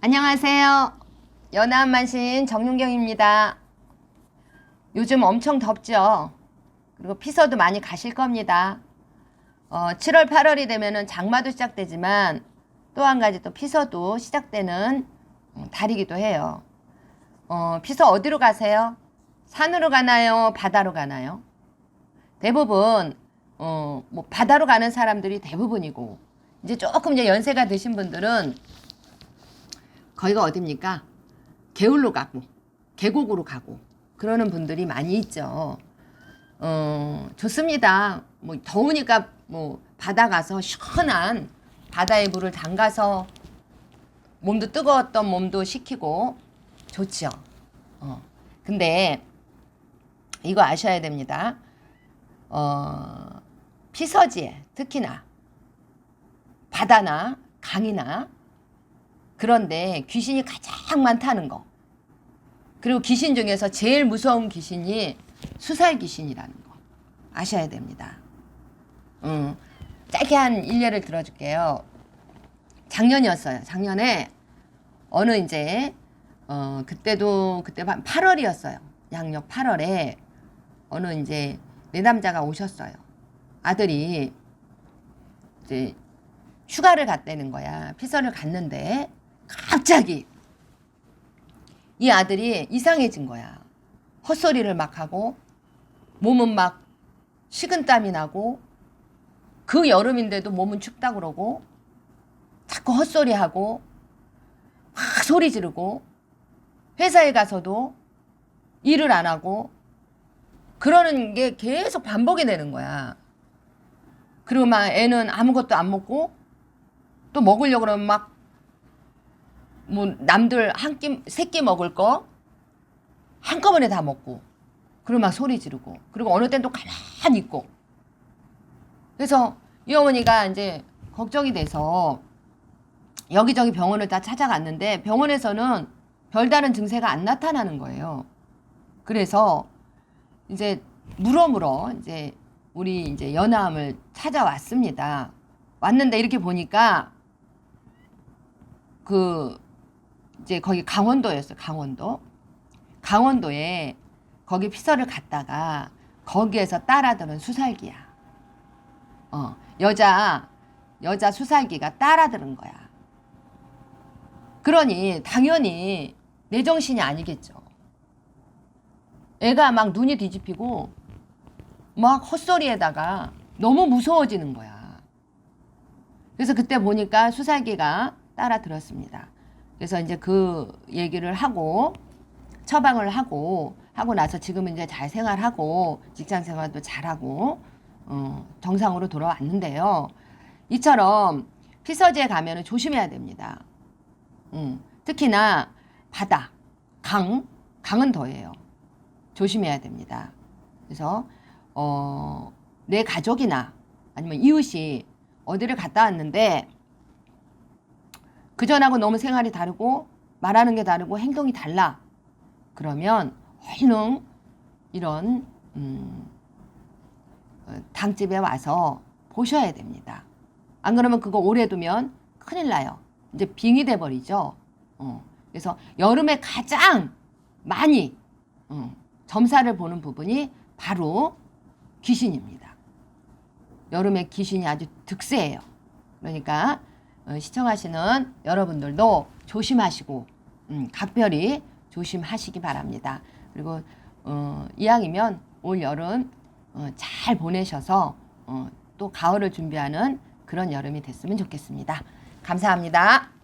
안녕하세요. 연하한 만신 정윤경입니다. 요즘 엄청 덥죠? 그리고 피서도 많이 가실 겁니다. 어, 7월, 8월이 되면은 장마도 시작되지만 또 한 가지 또 피서도 시작되는 음, 달이기도 해요. 어, 피서 어디로 가세요? 산으로 가나요? 바다로 가나요? 대부분 어, 뭐 바다로 가는 사람들이 대부분이고 이제 조금 이제 연세가 드신 분들은 거기가 어딥니까? 개울로 가고 계곡으로 가고 그러는 분들이 많이 있죠. 어, 좋습니다. 뭐 더우니까 뭐 바다 가서 시원한 바다의 물을 담가서 몸도 뜨거웠던 몸도 식히고 좋죠. 어. 근데 이거 아셔야 됩니다. 어, 피서지에 특히나 바다나 강이나 그런데 귀신이 가장 많다는 거. 그리고 귀신 중에서 제일 무서운 귀신이 수살 귀신이라는 거 아셔야 됩니다. 음, 짧게 한 일례를 들어줄게요. 작년이었어요. 작년에 어느 이제 어 그때도 그때 한 8월이었어요. 양력 8월에 어느 이제 내남자가 오셨어요. 아들이 이제 휴가를 갔다는 거야. 피서를 갔는데 갑자기 이 아들이 이상해진 거야. 헛소리를 막 하고 몸은 막 식은땀이 나고 그 여름인데도 몸은 춥다 그러고 자꾸 헛소리하고 막 소리 지르고 회사에 가서도 일을 안 하고 그러는 게 계속 반복이 되는 거야. 그리고 막 애는 아무것도 안 먹고 또 먹으려고 그러면 막 뭐 남들 한 끼, 세 끼 먹을 거 한꺼번에 다 먹고 그리고 막 소리 지르고 그리고 어느 땐 또 가만히 있고 그래서 이 어머니가 이제 걱정이 돼서 여기저기 병원을 다 찾아갔는데 병원에서는 별다른 증세가 안 나타나는 거예요. 그래서 이제 물어물어 이제 우리 이제 연암을 찾아왔습니다. 왔는데 이렇게 보니까 그 이제 거기 강원도였어요. 강원도. 강원도에 거기 피서를 갔다가 거기에서 따라들은 수살기야. 어, 여자 여자 수살기가 따라들은 거야. 그러니 당연히 내 정신이 아니겠죠. 애가 막 눈이 뒤집히고 막 헛소리에다가 너무 무서워지는 거야. 그래서 그때 보니까 수살기가 따라 들었습니다. 그래서 이제 그 얘기를 하고 처방을 하고 하고 나서 지금은 이제 잘 생활하고 직장 생활도 잘하고 어, 정상으로 돌아왔는데요. 이처럼 피서지에 가면은 조심해야 됩니다. 음, 특히나 바다, 강, 강은 더해요. 조심해야 됩니다. 그래서 어, 내 가족이나 아니면 이웃이 어디를 갔다 왔는데 그 전하고 너무 생활이 다르고 말하는 게 다르고 행동이 달라. 그러면 얼른 이런 음, 어, 당집에 와서 보셔야 됩니다. 안 그러면 그거 오래 두면 큰일 나요. 이제 빙이 돼 버리죠. 어, 그래서 여름에 가장 많이 어, 점사를 보는 부분이 바로 귀신입니다. 여름에 귀신이 아주 득세해요. 그러니까 어, 시청하시는 여러분들도 조심하시고 음, 각별히 조심하시기 바랍니다. 그리고 어, 이왕이면 올 여름 어, 잘 보내셔서 어, 또 가을을 준비하는 그런 여름이 됐으면 좋겠습니다. 감사합니다.